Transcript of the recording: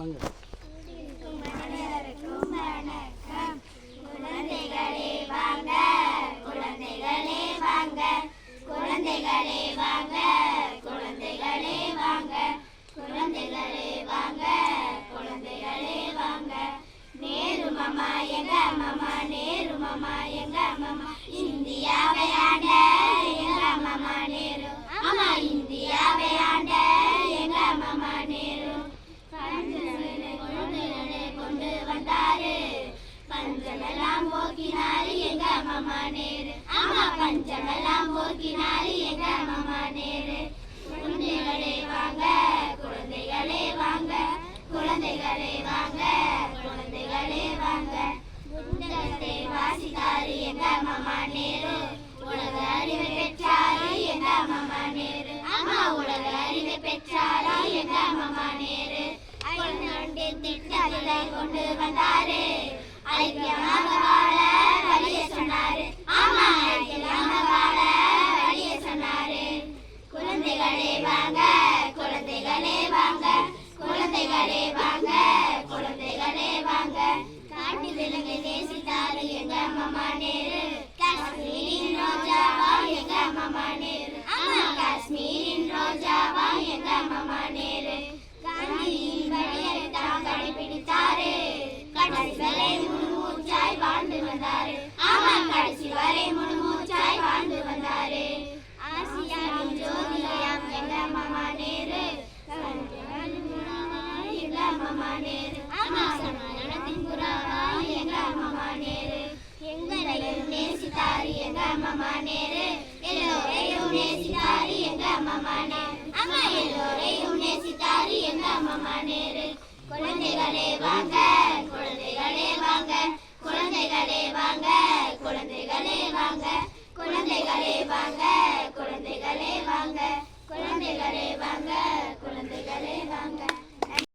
வணங்க. குழந்தைகளே வாங்க குழந்தைகளே வாங்க. குழந்தைகளே வாங்க குழந்தைகளே வாங்க குழந்தைகளே வாங்க குழந்தைகளே வாங்க நேரு மாமா எங்க மாமா? நேரு மாமா எங்க மாமா இந்தியாவை ஆண்ட எங்க மாமா? நேரு. நேரு. அம்மா பஞ்சமெல்லாம் போக்கினாரு எங்க மாமா நேரு? குழந்தைகளே வாங்க குழந்தைகளே வாங்க குழந்தைகளே வாங்க குழந்தைகளே வாங்க. புத்தகத்தை வாசித்தாரு எங்க மாமா நேரு? உலக அறிவு பெற்றாரு எங்க மாமா நேரு? அம்மா உலக அறிவு பெற்றாரு எங்க மாமா நேரு? திட்டங்களை கொண்டு வந்தாரு. ஐக்கிய குழந்தைகளே வாங்க குழந்தைகளே வாங்க. காட்டு விலங்கை நேசித்தாரு எங்க அம்மா நேரு. காஷ்மீரின் ரோஜாவா அம்மமானேரு ஆகாசமானத்தின் புறாவாய் எங்க அம்மமானேரு எங்களையும் நேசித்தாரி எங்க அம்மமானேரு எல்லோரையும் நேசித்தாரி எங்க அம்மமானே அம்மா எல்லோரையும் நேசித்தாரி வாங்க குழந்தைகளே வாங்க. வாங்க குழந்தைகளே வாங்க. குழந்தைகளே வாங்க குழந்தைகளே வாங்க. குழந்தைகளே வாங்க.